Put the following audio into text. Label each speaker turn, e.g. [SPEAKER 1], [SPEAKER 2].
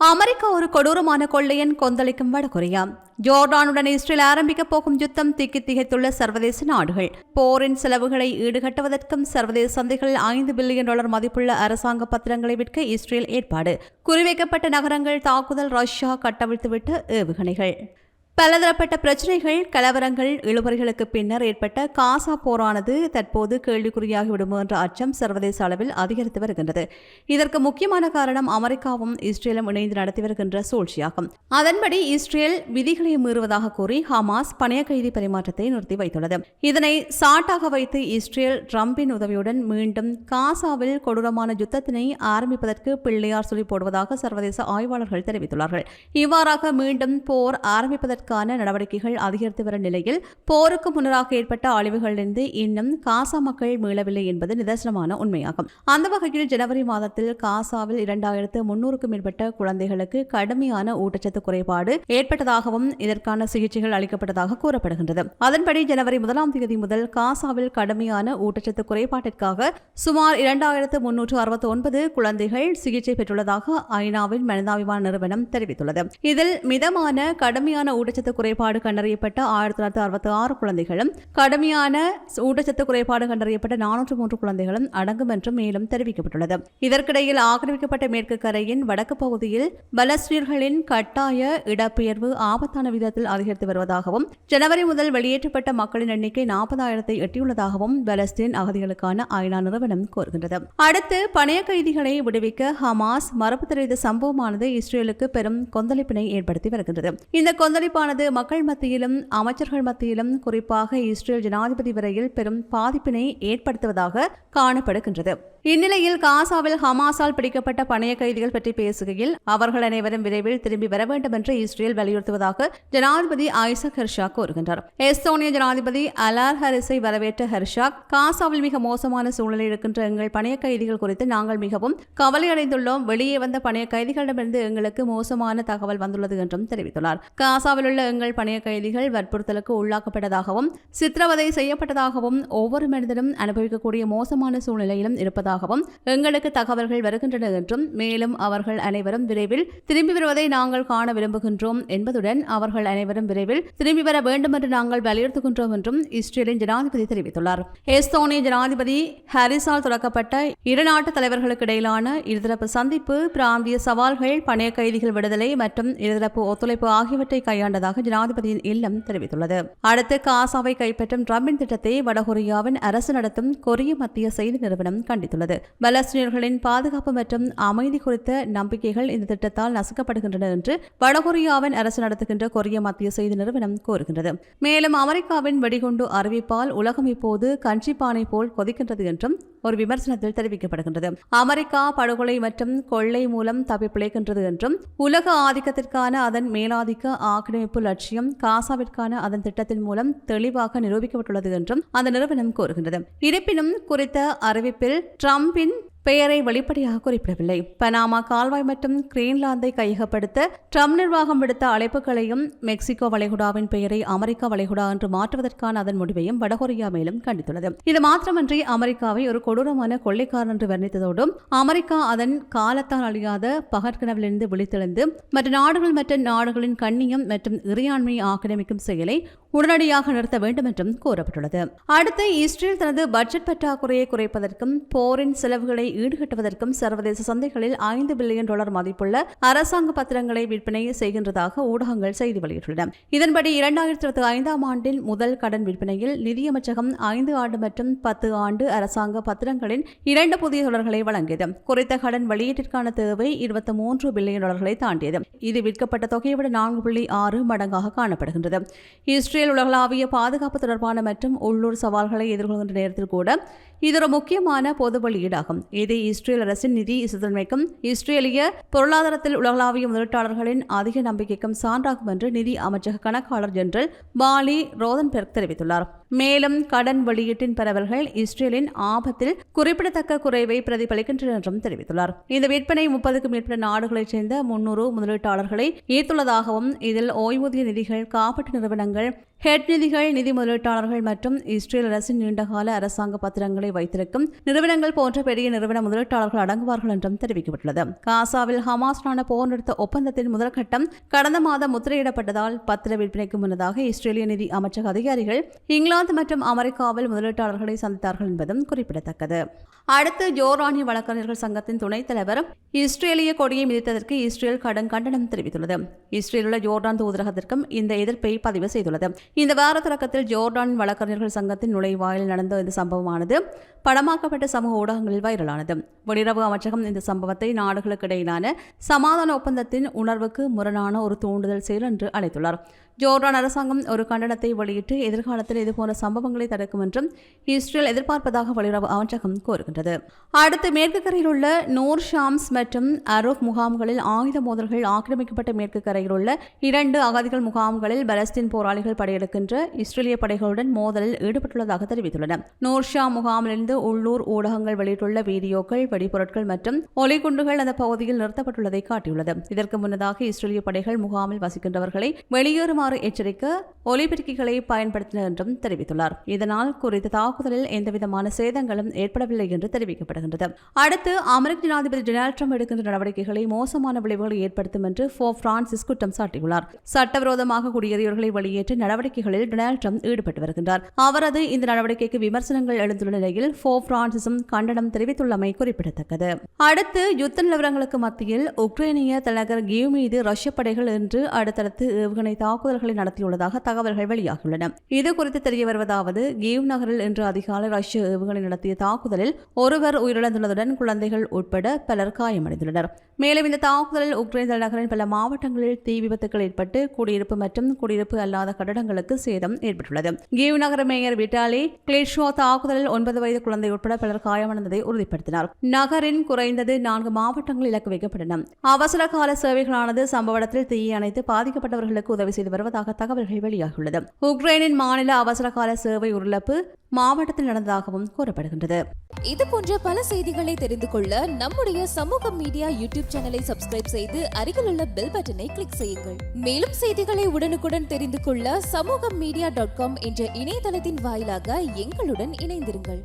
[SPEAKER 1] America ஒரு கொடூரமான கொள்ளையன் கொந்தளிக்கும் வடகொரியா. ஜோர்டானுடன் இஸ்ரேல் ஆரம்பிக்கப் போகும் யுத்தம் திக்கி திகைத்துள்ள சர்வதேச நாடுகள். போரின் செலவுகளை ஈடுகட்டுவதற்கும் சர்வதேச சந்தைகளில் ஐந்து பில்லியன் டாலர் மதிப்புள்ள அரசாங்க பத்திரங்களை விற்க இஸ்ரேல் ஏற்பாடு. குறிவைக்கப்பட்ட நகரங்கள் தாக்குதல் ரஷ்யா கட்டவிழ்த்துவிட்ட ஏவுகணைகள். பலதரப்பட்ட பிரச்சினைகள் கலவரங்கள் இழுபறிகளுக்கு பின்னர் ஏற்பட்ட காசா போரானது தற்போது கேள்விக்குறியாகிவிடும் என்ற அச்சம் சர்வதேச அளவில் அதிகரித்து வருகின்றது. இதற்கு முக்கியமான காரணம் அமெரிக்காவும் இஸ்ரேலும் இணைந்து நடத்தி வருகின்ற சூழ்ச்சியாகும். அதன்படி இஸ்ரேல் விதிகளை மீறுவதாக கூறி ஹமாஸ் பணைய கைதி பரிமாற்றத்தை நிறுத்தி வைத்துள்ளது. இதனை சாட்டாக வைத்து இஸ்ரேல் ட்ரம்பின் உதவியுடன் மீண்டும் காசாவில் கொடூரமான யுத்தத்தினை ஆரம்பிப்பதற்கு பிள்ளையார் சொல்லி போடுவதாக சர்வதேச ஆய்வாளர்கள் தெரிவித்துள்ளார்கள். இவ்வாறாக மீண்டும் போர் ஆரம்பிப்பதற்கு அதற்கான நடவடிக்கைகள் அதிகரித்து வரும் நிலையில் போருக்கு முன்னராக ஏற்பட்ட அழிவுகளிலிருந்து இன்னும் காசா மக்கள் மீளவில்லை என்பது நிதர்சனமான உண்மையாகும். அந்த வகையில் ஜனவரி மாதத்தில் காசாவில் இரண்டாயிரத்து முன்னூறுக்கும் மேற்பட்ட குழந்தைகளுக்கு கடுமையான ஊட்டச்சத்து குறைபாடு ஏற்பட்டதாகவும் இதற்கான சிகிச்சைகள் அளிக்கப்பட்டதாக கூறப்படுகின்றது. அதன்படி ஜனவரி முதலாம் தேதி முதல் காசாவில் கடுமையான ஊட்டச்சத்து குறைபாட்டிற்காக சுமார் இரண்டாயிரத்து முன்னூற்று அறுபத்தி ஒன்பது குழந்தைகள் சிகிச்சை பெற்றுள்ளதாக ஐநாவின் மனிதாபிமான நிறுவனம் தெரிவித்துள்ளது. இதில் மிதமான கடுமையான ஊட்டச்சத்து ஊட்டச்சத்து குறைபாடு கண்டறியப்பட்ட ஆயிரத்தி தொள்ளாயிரத்தி அறுபத்தி ஆறு குழந்தைகளும் கடுமையான ஊட்டச்சத்து குறைபாடு கண்டறியப்பட்ட நானூற்று மூன்று குழந்தைகளும் அடங்கும் என்றும் மேலும் தெரிவிக்கப்பட்டுள்ளது. இதற்கிடையில் ஆக்கிரமிக்கப்பட்ட மேற்கு கரையின் வடக்கு பகுதியில் பலஸ்வீர்களின் கட்டாய இடப்பெயர்வு ஆபத்தான விதத்தில் அதிகரித்து வருவதாகவும் ஜனவரி முதல் வெளியேற்றப்பட்ட மக்களின் எண்ணிக்கை நாற்பதாயிரத்தை எட்டியுள்ளதாகவும் பலஸ்தீன் அகதிகளுக்கான ஐநா நிறுவனம் கூறுகின்றது. அடுத்து பணைய கைதிகளை விடுவிக்க ஹமாஸ் மரபு தெரிவித்த சம்பவமானது இஸ்ரேலுக்கு பெரும் கொந்தளிப்பினை ஏற்படுத்தி வருகின்றது. இந்த கொந்தளிப்பான தீர்ப்பானது மக்கள் மத்தியிலும் அமைச்சர்கள் மத்தியிலும் குறிப்பாக இஸ்ரேல் ஜனாதிபதி வரையில் பெரும் பாதிப்பினை ஏற்படுத்துவதாக காணப்படுகின்றது. இந்நிலையில் காசாவில் ஹமாஸால் பிடிக்கப்பட்ட பணைய கைதிகள் பற்றி பேசுகையில் அவர்கள் அனைவரும் விரைவில் திரும்பி வர வேண்டும் என்று இஸ்ரேல் வலியுறுத்துவதாக ஜனாதிபதி ஐசக் ஹெர்ஷா கூறுகின்றார். எஸ்தோனிய ஜனாதிபதி அலார் ஹரிஸை வரவேற்ற ஹெர்ஷா காசாவில் மிக மோசமான சூழ்நிலை இருக்கின்ற எங்கள் பணைய கைதிகள் குறித்து நாங்கள் மிகவும் கவலையடைந்துள்ளோம். வெளியே வந்த பணைய கைதிகளிடமிருந்து எங்களுக்கு மோசமான தகவல் வந்துள்ளது என்றும் தெரிவித்துள்ளார். காசாவில் உள்ள எங்கள் பணைய கைதிகள் வற்புறுத்தலுக்கு உள்ளாக்கப்பட்டதாகவும் சித்திரவதை செய்யப்பட்டதாகவும் ஒவ்வொரு மனிதனும் அனுபவிக்கக்கூடிய மோசமான சூழ்நிலையிலும் வருவதாகவும் எங்களுக்கு தகவல்கள் வருகின்றன என்றும் மேலும் அவர்கள் அனைவரும் விரைவில் திரும்பி வருவதை நாங்கள் காண விரும்புகின்றோம் என்பதுடன் அவர்கள் அனைவரும் விரைவில் திரும்பி வர வேண்டும் என்று நாங்கள் வலியுறுத்துகின்றோம் என்றும் இஸ்ரேலின் ஜனாதிபதி தெரிவித்துள்ளார். எஸ்தோனிய ஜனாதிபதி ஹாரிஸால் தொடக்கப்பட்ட இரு நாட்டு தலைவர்களுக்கு இடையிலான இருதரப்பு சந்திப்பு பிராந்திய சவால்கள் பணைய கைதிகள் விடுதலை மற்றும் இருதரப்பு ஒத்துழைப்பு ஆகியவற்றை கையாண்டதாக ஜனாதிபதியின் இல்லம் தெரிவித்துள்ளது. அடுத்து காசாவை கைப்பற்றும் ட்ரம்பின் திட்டத்தை வடகொரியாவின் அரசு நடத்தும் கொரிய மத்திய செய்தி நிறுவனம் கண்டித்துள்ளது. பலஸ்தீனர்களின் பாதுகாப்பு மற்றும் அமைதி குறித்த நம்பிக்கைகள் இந்த திட்டத்தால் நசுக்கப்படுகின்றன என்று வடகொரியாவின் அரசு நடத்துகின்ற கொரிய மத்திய செய்தி நிறுவனம் கூறுகின்றது. மேலும் அமெரிக்காவின் வெடிகுண்டு அறிவிப்பால் உலகம் இப்போது கஞ்சிப்பானை போல் கொதிக்கின்றது என்றும் ஒரு விமர்சனத்தில் தெரிவிக்கப்படுகின்றது. அமெரிக்கா படுகொலை மற்றும் கொள்ளை மூலம் தப்பிப்பிழைக்கின்றது என்றும் உலக ஆதிக்கத்திற்கான அதன் மேலாதிக்க ஆக்கிரமிப்பு லட்சியம் காசாவிற்கான அதன் திட்டத்தின் மூலம் தெளிவாக நிரூபிக்கப்பட்டுள்ளது என்றும் அந்த நிறுவனம் கூறுகின்றது. இருப்பினும் குறித்த அறிவிப்பில் ட்ரம்பின் பெயரை வெளிப்படையாக குறிப்பிடவில்லை. பனாமா கால்வாய் மற்றும் கிரீன்லாந்தை கையகப்படுத்த ட்ரம்ப் நிர்வாகம் விடுத்த அழைப்புகளையும் மெக்சிகோ வளைகுடாவின் பெயரை அமெரிக்கா வளைகுடா என்று மாற்றுவதற்கான அதன் முடிவையும் வடகொரியா மேலும் கண்டித்துள்ளது. இது மாத்திரமன்றி அமெரிக்காவை ஒரு கொடூரமான கொள்ளைக்காரன் என்று வர்ணித்ததோடும் அமெரிக்கா அதன் காலத்தால் அழியாத பகற்கனவிலிருந்து விழித்தெழுந்து மற்ற நாடுகள் மற்ற நாடுகளின் கண்ணியம் மற்றும் இறையாண்மையை ஆக்கிரமிக்கும் செயலை உடனடியாக நிறுத்த வேண்டும் என்றும் கூறப்பட்டுள்ளது. அடுத்து இஸ்ரேல் தனது பட்ஜெட் பற்றாக்குறையை குறைப்பதற்கும் போரின் செலவுகளை ஈடுகட்டுவதற்கும் சர்வதேச சந்தைகளில் ஐந்து பில்லியன் டாலர் மதிப்புள்ள அரசாங்க பத்திரங்களை விற்பனை செய்கின்றதாக ஊடகங்கள் செய்தி வெளியிட்டுள்ளன. இதன்படி இரண்டாயிரத்தி இருபத்தி ஐந்தாம் ஆண்டின் முதல் கடன் விற்பனையில் நிதியமைச்சகம் ஐந்து ஆண்டு மற்றும் பத்து ஆண்டு அரசாங்க பத்திரங்களின் இரண்டு புதிய தொடர்களை வழங்கியது. குறைத்த கடன் வெளியீட்டிற்கான தேவை இருபத்தி மூன்று பில்லியன் டாலர்களை தாண்டியது. இது விற்கப்பட்ட தொகையை விட நான்கு புள்ளி ஆறு மடங்காக காணப்படுகின்றது. இஸ்ரேல் உலகளாவிய பாதுகாப்பு தொடர்பான மற்றும் உள்ளூர் சவால்களை எதிர்கொள்கின்ற நேரத்தில் கூட இது ஒரு முக்கியமான பொது வெளியீடாகும். இது இஸ்ரேல் அரசின் நிதி இசுத்தன்மைக்கும் இஸ்ரேலிய பொருளாதாரத்தில் உலகளாவிய முதலீட்டாளர்களின் அதிக நம்பிக்கைக்கும் சான்றாகும் என்று நிதி அமைச்சக கணக்காளர் ஜெனரல் பாலி ரோதன்பெர்க் தெரிவித்துள்ளார். மேலும் கடன் வெளியீட்டின் பரவல்கள் இஸ்ரேலின் ஆபத்தில் குறிப்பிடத்தக்க குறைவை பிரதிபலிக்கின்றன என்றும் தெரிவித்துள்ளார். இந்த விற்பனை முப்பதுக்கும் மேற்பட்ட நாடுகளைச் சேர்ந்த முன்னூறு முதலீட்டாளர்களை ஈர்த்துள்ளதாகவும் இதில் ஓய்வூதிய நிதிகள் காப்பீட்டு நிறுவனங்கள் ஹெட் நிதிகள் நிதி முதலீட்டாளர்கள் மற்றும் இஸ்ரேல் அரசின் நீண்டகால அரசாங்க பத்திரங்களை வைத்திருக்கும் நிறுவனங்கள் போன்ற பெரிய நிறுவன முதலீட்டாளர்கள் அடங்குவார்கள் என்றும் தெரிவிக்கப்பட்டுள்ளது. காசாவில் ஹமாஸுடனான போர் நிறுத்த ஒப்பந்தத்தின் முதற்கட்டம் கடந்த மாதம் முத்திரையிடப்பட்டதால் பத்திர விற்பனைக்கு முன்னதாக இஸ்ரேலிய நிதி அமைச்சக அதிகாரிகள் இங்கிலாந்து மற்றும் அமெரிக்காவில் முதலீட்டாளர்களை சந்தித்தார்கள் என்பதும் குறிப்பிடத்தக்கது. அடுத்து ஜோர்டானிய வழக்கறிஞர்கள் சங்கத்தின் துணைத் தலைவர் இஸ்ரேலிய கொடியை மிதித்ததற்கு இஸ்ரேல் கடும் கண்டனம் தெரிவித்துள்ளது. இஸ்ரேலுள்ள ஜோர்டான் தூதரகத்திற்கும் இந்த எதிர்ப்பை பதிவு செய்துள்ளது. இந்த வார தொடக்கத்தில் ஜோர்டான் வழக்கறிஞர்கள் சங்கத்தின் நுழைவாயில் நடந்த இந்த சம்பவமானது படமாக்கப்பட்ட சமூக ஊடகங்களில் வைரலானது. வெளியுறவு அமைச்சகம் இந்த சம்பவத்தை நாடுகளுக்கு இடையிலான சமாதான ஒப்பந்தத்தின் உணர்வுக்கு முரணான ஒரு தூண்டுதல் செயல் என்று அழைத்துள்ளார். ஜோர்டான் அரசாங்கம் ஒரு கண்டனத்தை வெளியிட்டு எதிர்காலத்தில் இதுபோன்ற சம்பவங்களை தடுக்கும் என்றும் இஸ்ரேல் எதிர்பார்ப்பதாக வெளியுறவு அமைச்சகம் கோருகின்றது அடுத்து மேற்கு கரையில் உள்ள நூர் ஷாம்ஸ் மற்றும் அரூப் முகாம்களில் ஆயுத மோதல்கள் ஆக்கிரமிக்கப்பட்ட மேற்கு கரையில் உள்ள இரண்டு அகதிகள் முகாம்களில் பலஸ்தீன் போராளிகள் படையெடுக்கின்ற இஸ்ரேலிய படைகளுடன் மோதலில் ஈடுபட்டுள்ளதாக தெரிவித்துள்ளன. நூர்ஷா முகாமிலிருந்து உள்ளூர் ஊடகங்கள் வெளியிட்டுள்ள வீடியோக்கள் வெடிபொருட்கள் மற்றும் ஒலிகுண்டுகள் அந்த பகுதியில் நிறுத்தப்பட்டுள்ளதை காட்டியுள்ளது. இதற்கு முன்னதாக இஸ்ரேலிய படைகள் முகாமில் வசிக்கின்றவர்களை வெளியேறுமாறு எச்சரிக்க ஒலிபெருக்கிகளை பயன்படுத்தினர் என்றும் தெரிவித்துள்ளார். இதனால் குறித்த தாக்குதலில் எந்தவிதமான சேதங்களும் ஏற்படவில்லை என்று தெரிவிக்கப்படுகின்றது. அடுத்து அமெரிக்க ஜனாதிபதி டொனால்ட் ட்ரம்ப் எடுக்கின்ற நடவடிக்கைகளை மோசமான விளைவுகளை ஏற்படுத்தும் என்று ஃபோ பிரான்சிஸ் குற்றம் சாட்டியுள்ளார். சட்டவிரோதமாக குடியேறியவர்களை வெளியேற்ற நடவடிக்கைகளில் டொனால்ட் ட்ரம்ப் ஈடுபட்டு வருகின்றார். அவரது இந்த நடவடிக்கைக்கு விமர்சனங்கள் எழுந்துள்ள நிலையில் ஃபோ பிரான்சிஸும் கண்டனம் தெரிவித்துள்ளமை குறிப்பிடத்தக்கது. அடுத்து யுத்த நிலவரங்களுக்கு மத்தியில் உக்ரைனிய தலைநகர் கியூ மீது ரஷ்ய படைகள் இன்று அடுத்தடுத்து ஏவுகணை தாக்குதல்களை நடத்தியுள்ளதாக தகவல்கள் வெளியாகியுள்ளன. இது குறித்து தெரிய வருவதாவது கீவ் நகரில் இன்று அதிகாலை ரஷ்ய ஏவுகணை நடத்திய தாக்குதலில் ஒருவர் உயிரிழந்துள்ளதுடன் குழந்தைகள் உட்பட பலர் காயமடைந்துள்ளனர். மேலும் இந்த தாக்குதலில் உக்ரைன் தலைநகரின் பல மாவட்டங்களில் தீ விபத்துகள் ஏற்பட்டு குடியிருப்பு மற்றும் குடியிருப்பு அல்லாத கட்டடங்களுக்கு சேதம் ஏற்பட்டுள்ளது. கீவ் நகர மேயர் விட்டாலி கிளிஷோ தாக்குதலில் ஒன்பது வயது குழந்தை உட்பட பலர் காயமடைந்ததை உறுதிப்படுத்தினார். நகரின் குறைந்தது நான்கு மாவட்டங்கள் இலக்கு வைக்கப்பட்டன. அவசர கால சேவைகளானது சம்பவ இடத்தில் தீயை அணைத்து பாதிக்கப்பட்டவர்களுக்கு உதவி செய்து வருவதாக தகவல்கள் வெளியாகியுள்ளது. உக்ரைனின் மாநில அவசரகால சேவை உருளப்பு மாவட்டத்தில் நடந்ததாகவும் கூறப்படுகின்றது.
[SPEAKER 2] இது போன்ற பல செய்திகளை தெரிந்து கொள்ள நம்முடைய சமூக மீடியா யூடியூப் சேனலை சப்ஸ்கிரைப் செய்து அருகில் உள்ள பெல் பட்டனை கிளிக் செய்யுங்கள். மேலும் செய்திகளை உடனுக்குடன் தெரிந்து கொள்ள சமூக மீடியா டாட் காம் என்ற இணையதளத்தின் வாயிலாக எங்களுடன் இணைந்திருங்கள்.